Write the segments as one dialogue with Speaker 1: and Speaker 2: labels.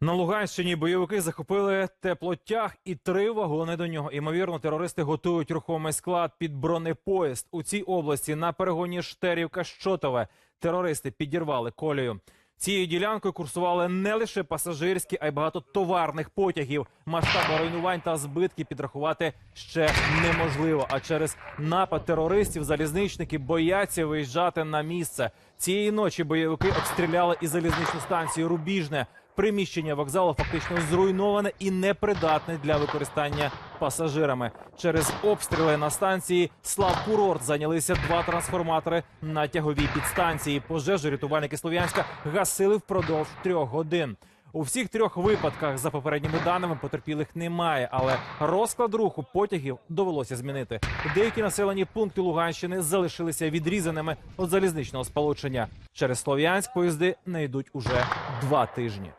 Speaker 1: На Луганщині бойовики захопили теплотяг і три вагони до нього. Імовірно, терористи готують рухомий склад під бронепоїзд. У цій області на перегоні Штерівка Щотове терористи підірвали колію. Цією ділянкою курсували не лише пасажирські, а й багато товарних потягів. Масштаби руйнувань та збитки підрахувати ще неможливо. А через напад терористів залізничники бояться виїжджати на місце. Цієї ночі бойовики обстріляли і залізничну станцію Рубіжне. Приміщення вокзалу фактично зруйноване і непридатне для використання пасажирами. Через обстріли на станції Славкурорт зайнялися два трансформатори на тяговій підстанції. Пожежу рятувальники Слов'янська гасили впродовж трьох годин. У всіх трьох випадках, за попередніми даними, потерпілих немає, але розклад руху потягів довелося змінити. Деякі населені пункти Луганщини залишилися відрізаними від залізничного сполучення. Через Слов'янськ поїзди не йдуть уже два тижні.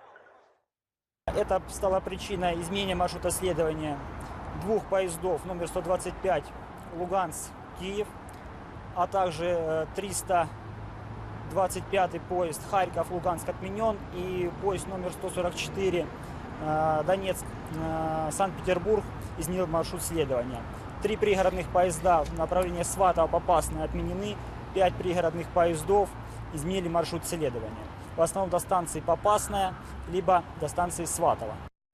Speaker 2: Это стало причиной изменения маршрута следования двух поездов номер 125 Луганск-Киев, а также э, 325 поезд Харьков-Луганск отменен и поезд номер 144 э, Донецк-Санкт-Петербург изменил маршрут следования. Три пригородных поезда в направлении Сватово-Попасное отменены, пять пригородных поездов изменили маршрут следования. В основном до станции Попасная, либо до станции Сватово.